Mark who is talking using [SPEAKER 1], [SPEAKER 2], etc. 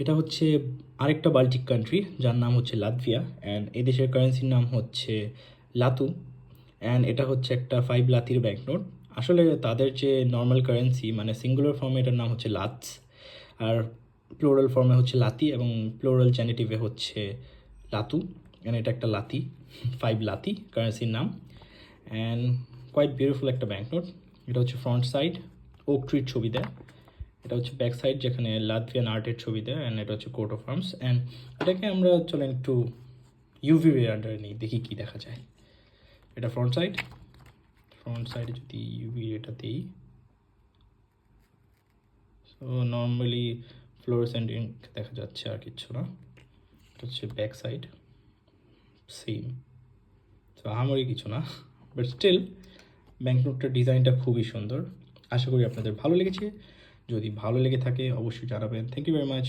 [SPEAKER 1] এটা হচ্ছে আরেকটা বাল্টিক কান্ট্রি যার নাম হচ্ছে লাতভিয়া অ্যান্ড এই দেশের কারেন্সির নাম হচ্ছে লাতু অ্যান্ড এটা হচ্ছে একটা ফাইভ লাতির ব্যাংক নোট আসলে তাদের যে নর্মাল কারেন্সি মানে সিঙ্গুলার ফর্মে এটার নাম হচ্ছে লাতস আর প্লোরাল ফর্মে হচ্ছে লাতি, এবং প্লোরাল জেনেটিভে হচ্ছে লাতু অ্যান্ড এটা একটা লাতি ফাইভ লাতি কারেন্সির নাম। অ্যান্ড কোয়াইট বিউটিফুল একটা ব্যাংক নোট এটা হচ্ছে ফ্রন্ট সাইড ওক ট্রির ছবি দেয়। এটা হচ্ছে ব্যাক সাইড যেখানে লাতভিয়ান আর্টের ছবি দেয় অ্যান্ড এটা হচ্ছে কোর্ট অফ আর্মস অ্যান্ড এটাকে আমরা চলেন একটু ইউভি রে আন্ডারে নিই দেখি কী দেখা যায়। এটা ফ্রন্ট সাইড ফ্রন্ট সাইডে যদি ইউভি রেটা দিই। সো নর্মালি ফ্লোরসেন্ট ইঙ্ক দেখা যাচ্ছে আর কিচ্ছু না। এটা হচ্ছে ব্যাক সাইড সেম তো আমারই কিছু না। বাট স্টিল ব্যাঙ্কনোটটার ডিজাইনটা খুবই সুন্দর। আশা করি আপনাদের ভালো লেগেছে। যদি ভালো লেগে থাকে অবশ্যই জানাবেন। Thank you very much